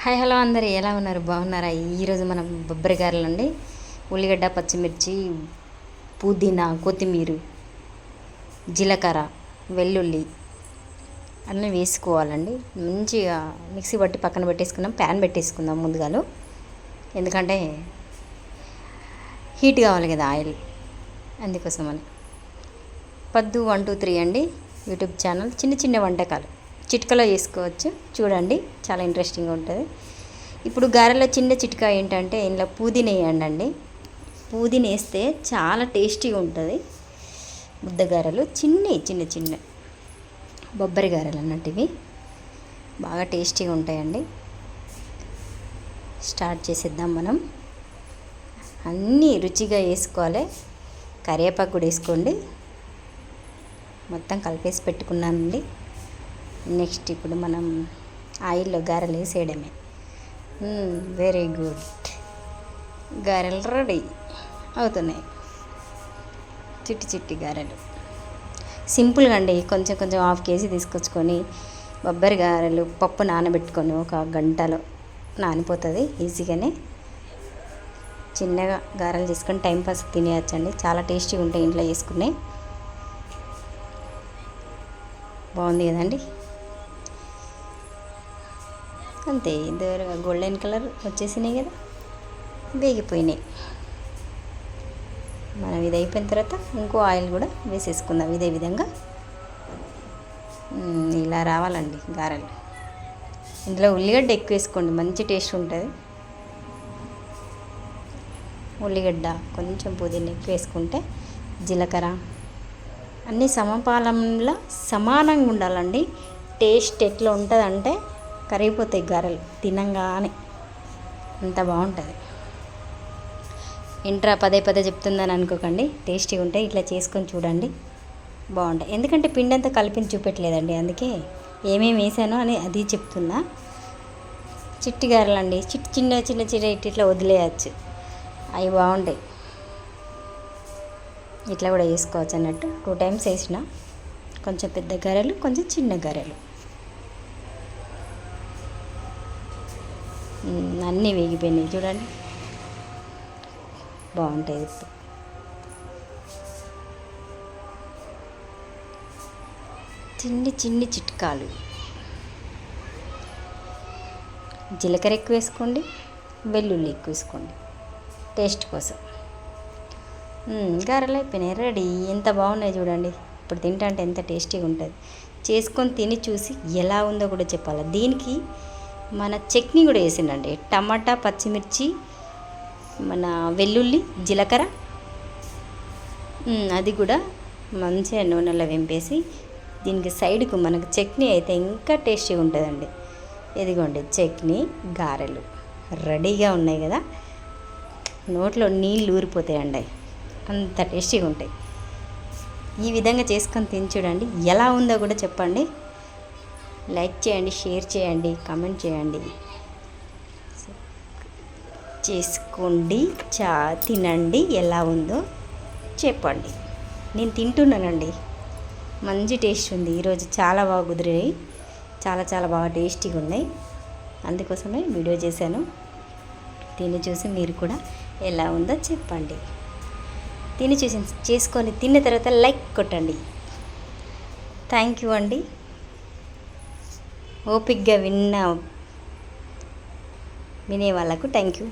Hi hello అందరు. ఎలా ఉన్నారు? బాగున్నారా? ఈరోజు మనం బొబ్బరి గారెలు అండి ఉల్లిగడ్డ పచ్చిమిర్చి పుదీనా కొత్తిమీర జీలకర్ర వెల్లుల్లి అన్నీ వేసుకోవాలండి. మంచిగా మిక్సీ పట్టి పక్కన పెట్టేసుకుందాం. ప్యాన్ పెట్టేసుకుందాం ముందుగాలు. ఎందుకంటే హీట్ కావాలి కదా ఆయిల్. అందుకోసం అని పద్దు వన్ టూ త్రీ అండి యూట్యూబ్ ఛానల్. చిన్న చిన్న వంటకాలు. చిట్కలో చేసుకోవచ్చు చూడండి చాలా ఇంట్రెస్టింగ్ ఉంటుంది. ఇప్పుడు గారెలో చిన్న చిట్కా ఏంటంటే ఇందులో పుదీన వేయండి అండి పుదీనా వేస్తే చాలా టేస్టీగా ఉంటుంది. ముద్ద గారెలు చిన్నవి చిన్న చిన్న బొబ్బరి గారెలు అన్నట్టువి. బాగా టేస్టీగా ఉంటాయండి. స్టార్ట్ చేసేద్దాం మనం. అన్నీ రుచిగా వేసుకోవాలి. కరివేపాకు కూడా వేసుకోండి. మొత్తం కలిపేసి పెట్టుకున్నానండి. నెక్స్ట్ ఇప్పుడు మనం ఆయిల్లో గారెలు వేసేయడమే. వెరీ గుడ్ గారెలు రెడీ అవుతున్నాయి. చిట్టి చిట్టి గారెలు. సింపుల్గా అండి కొంచెం కొంచెం హాఫ్ కేజీ తీసుకొచ్చుకొని బొబ్బరి గారెలు పప్పు నానబెట్టుకొని ఒక గంటలో నానిపోతుంది ఈజీగానే. చిన్నగా గారెలు తీసుకొని టైంపాస్ తినేయచ్చండి చాలా టేస్టీగా ఉంటాయి ఇంట్లో చేసుకునే బాగుంది కదండి? అంతే దూరగా గోల్డెన్ కలర్ వచ్చేసినాయి కదా వేగిపోయినాయి. మనం ఇది అయిపోయిన తర్వాత ఇంకో ఆయిల్ కూడా వేసేసుకుందాం ఇదే విధంగా. ఇలా రావాలండి గారెలు. ఇందులో ఉల్లిగడ్డ ఎక్కువ వేసుకోండి మంచి టేస్ట్ ఉంటుంది. ఉల్లిగడ్డ కొంచెం పుదీనా ఎక్కువ వేసుకుంటే జీలకర్ర అన్నీ సమపాలంలో సమానంగా ఉండాలండి. టేస్ట్ ఎట్లా ఉంటుందంటే కరిగిపోతాయి గారెలు తినంగానే. అంత బాగుంటుంది. ఇంట్రా పదే పదే చెప్తుందని అనుకోకండి. టేస్టీగా ఉంటాయి ఇట్లా చేసుకొని చూడండి. బాగుంటాయి. ఎందుకంటే పిండి అంతా కలిపి చూపెట్టలేదండి అందుకే ఏమేమి వేసానో అని అది చెప్తున్నా. చిట్టి గారెలు అండి చిట్టి చిన్న చిన్న చిన్న ఇట్లా వదిలేయచ్చు. అవి బాగుంటాయి. ఇట్లా కూడా వేసుకోవచ్చు అన్నట్టు. టూ టైమ్స్ వేసిన. కొంచెం పెద్ద గారెలు కొంచెం చిన్న గారెలు. అన్నీ వేగిపోయినాయి. చూడండి. బాగుంటాయి ఇప్పుడు. చిన్ని చిన్ని చిట్కాలు. జీలకర్ర ఎక్కువ వేసుకోండి. వెల్లుల్లి ఎక్కువ వేసుకోండి. టేస్ట్ కోసం. గారెలు అయిపోయినాయి. రెడీ. ఎంత బాగున్నాయి చూడండి. ఇప్పుడు తింటా ఎంత టేస్టీగా ఉంటుంది. చేసుకొని తిని చూసి ఎలా ఉందో కూడా చెప్పాలి. దీనికి మన చట్నీ కూడా వేసిండండి. టమాటా పచ్చిమిర్చి మన వెల్లుల్లి జీలకర్ర. అది కూడా మంచిగా నూనెలో వెంపేసి దీనికి సైడ్కు మనకు చట్నీ అయితే ఇంకా టేస్టీగా ఉంటుందండి. ఇదిగోండి చట్నీ గారెలు. రెడీగా ఉన్నాయి కదా. నోట్లో నీళ్ళు ఊరిపోతాయండి. అంత టేస్టీగా ఉంటాయి. ఈ విధంగా చేసుకొని తిని చూడండి. ఎలా ఉందో కూడా చెప్పండి. లైక్ చేయండి షేర్ చేయండి కామెంట్ చేయండి. చేసుకోండి చా తినండి ఎలా ఉందో చెప్పండి. నేను తింటున్నానండి. మంచి టేస్ట్ ఉంది. ఈరోజు చాలా బాగా కుదిరాయి చాలా చాలా బాగా టేస్టీగా ఉన్నాయి. అందుకోసమే వీడియో చేశాను. తిని చూసి మీరు కూడా ఎలా ఉందో చెప్పండి. తిని చూసి చేసుకొని తిన్న తర్వాత లైక్ కొట్టండి. థ్యాంక్ యూ అండి. ఓపిక్గా విన్న వినే వాళ్ళకు థ్యాంక్ యూ